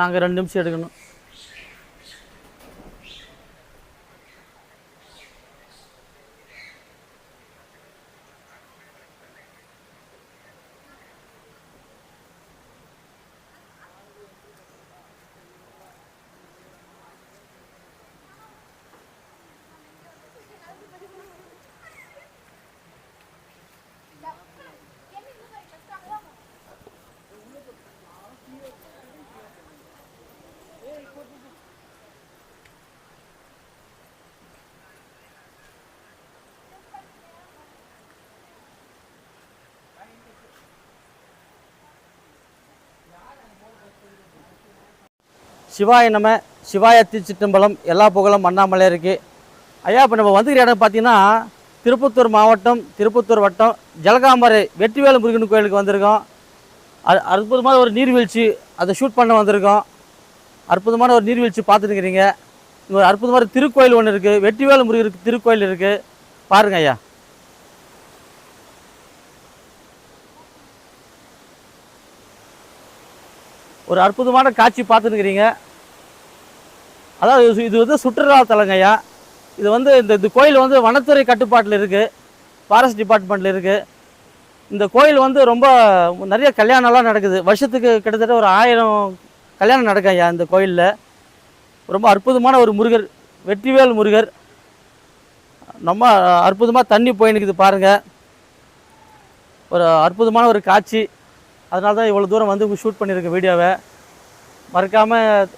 நாங்கள் ரெண்டு நிமிஷம் எடுக்கணும். சிவாய நம சிவாய திருச்சிட்டம்பலம் எல்லா புகழும் அண்ணாமலை இருக்குது ஐயா இப்போ நம்ம வந்துக்கிற இடம் பார்த்தீங்கன்னா திருப்பத்தூர் மாவட்டம் திருப்பத்தூர் வட்டம் ஜலகாம்பரை வெற்றிவேலு முருகன் கோயிலுக்கு வந்திருக்கோம். அ- அற்புதமான ஒரு நீர்வீழ்ச்சி அதை ஷூட் பண்ண வந்திருக்கோம். அற்புதமான ஒரு நீர்வீழ்ச்சி பார்த்துருக்கிறீங்க ஒரு அற்புதமான திருக்கோயில் ஒன்று இருக்குது வெற்றிவேலு முருகருக்கு திருக்கோயில் இருக்குது பாருங்க ஐயா. ஒரு அற்புதமான காட்சி பார்த்துருக்கிறீங்க அதாவது இது- வந்து சுற்றுலா ஐயா இது வந்து இந்த இந்த கோயில் வந்து வனத்துறை கட்டுப்பாட்டில் இருக்குது ஃபாரஸ்ட் டிபார்ட்மெண்ட்டில் இருக்குது இந்த கோயில் வந்து ரொம்ப நிறைய கல்யாணம்லாம் நடக்குது. வருஷத்துக்கு கிட்டத்தட்ட ஒரு ஆயிரம் கல்யாணம் நடக்கும் ஐயா இந்த கோயிலில். ரொம்ப அற்புதமான ஒரு முருகர் வெற்றிவேல் முருகர். ரொம்ப அற்புதமாக தண்ணி போய் நிற்குது பாருங்கள் ஒரு அற்புதமான ஒரு காட்சி. அதனால தான் இவ்வளோ தூரம் வந்து ஷூட் பண்ணியிருக்கேன் வீடியோவை மறக்காமல்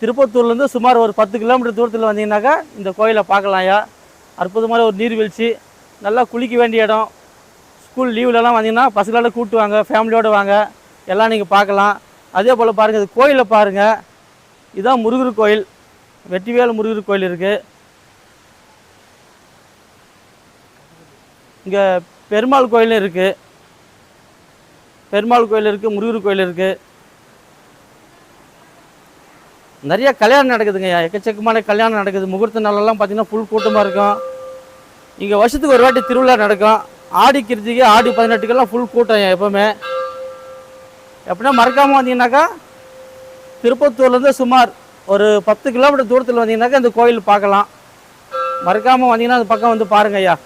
திருப்பத்தூர்லேருந்து சுமார் ஒரு பத்து கிலோமீட்டர் தூரத்தில் வந்தீங்கன்னாக்கா இந்த கோயிலை பார்க்கலாம்யா அற்புதமான ஒரு நீர்வீழ்ச்சி நல்லா குளிக்க வேண்டிய இடம். ஸ்கூல் லீவ்லலாம் வந்தீங்கன்னா பசங்களோட கூப்பிட்டு வாங்க ஃபேமிலியோடு வாங்க எல்லாம் நீங்கள் பார்க்கலாம். அதே போல் பாருங்கள் இது கோயிலை பாருங்கள் இதுதான் முருகர் கோயில். வெற்றிவேல் முருகர் கோயில் இருக்குது இங்கே பெருமாள் கோயிலும் இருக்குது பெருமாள் கோயில் இருக்குது முருகர் கோயில் இருக்குது நிறைய கல்யாணம் நடக்குதுங்க. எக்கச்சக்கமான கல்யாணம் நடக்குது. முகூர்த்த நாளெல்லாம் பார்த்தீங்கன்னா ஃபுல் கூட்டமாக இருக்கும். இங்கே வருஷத்துக்கு ஒரு வாட்டி திருவிழா நடக்கும். ஆடி கிருத்திகை ஆடி பதினெட்டுக்கெல்லாம் ஃபுல் கூட்டம் எப்போவுமே. எப்படின்னா மறக்காமல் வந்தீங்கன்னாக்கா திருப்பத்தூர்லேருந்து சுமார் ஒரு பத்து கிலோமீட்டர் தூரத்தில் வந்தீங்கன்னாக்கா இந்த கோயில் பார்க்கலாம். மறக்காமல் வந்தீங்கன்னா அந்த பக்கம் வந்து பாருங்க ஐயா.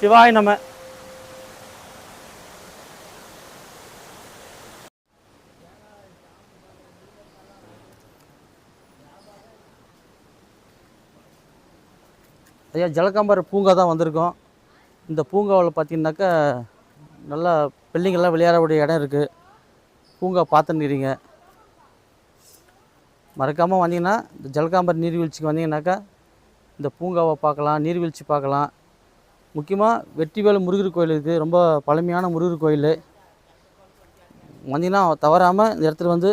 சிவாய் நம்ம ஐயா ஜலகாம்பர் பூங்கா தான் வந்திருக்கோம். இந்த பூங்காவில் பார்த்தீங்கன்னாக்கா நல்லா பிள்ளைங்கள்லாம் விளையாடக்கூடிய இடம் இருக்குது பூங்கா பார்த்துன்னுக்கிறீங்க. மறக்காமல் வந்தீங்கன்னா இந்த ஜலகாம்பர் நீர்வீழ்ச்சிக்கு வந்தீங்கன்னாக்கா இந்த பூங்காவை பார்க்கலாம் நீர்வீழ்ச்சி பார்க்கலாம். முக்கியமாக வெற்றிவேலு முருகர் கோயில் இருக்குது ரொம்ப பழமையான முருகர் கோயில். வந்தீங்கன்னா தவறாமல் இந்த இடத்துல வந்து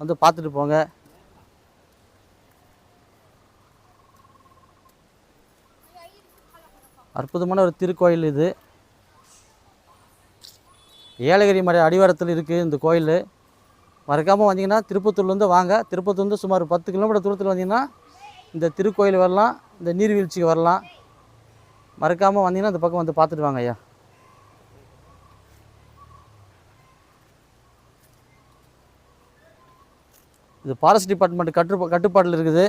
வந்து பார்த்துட்டு போங்க. அற்புதமான ஒரு திருக்கோயில் இது. ஏலகிரி மலை அடிவாரத்தில் இருக்குது இந்த கோயில். மறக்காமல் வந்தீங்கன்னா திருப்பத்தூர்லேருந்து வாங்க. திருப்பத்தூர்லேருந்து சுமார் பத்து கிலோமீட்டர் தூரத்தில் வந்தீங்கன்னா இந்த திருக்கோயில் வரலாம் இந்த நீர்வீழ்ச்சிக்கு வரலாம். மறக்காமல் வந்தீங்கன்னா இந்த பக்கம் வந்து பார்த்துட்டு வாங்க ஐயா. இது ஃபாரஸ்ட் டிபார்ட்மெண்ட் கட்டு கட்டுப்பாட்டில் இருக்குது.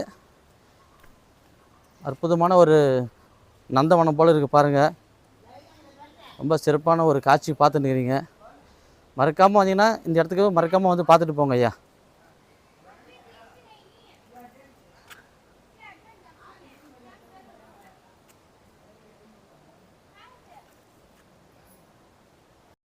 அற்புதமான ஒரு நந்தவனம் போல் இருக்குது பாருங்கள் ரொம்ப சிறப்பான ஒரு காட்சி பார்த்துன்னு இருக்கிறீங்க. மறக்காமல் வந்தீங்கன்னா இந்த இடத்துக்கு மறக்காமல் வந்து பார்த்துட்டு போங்க ஐயா.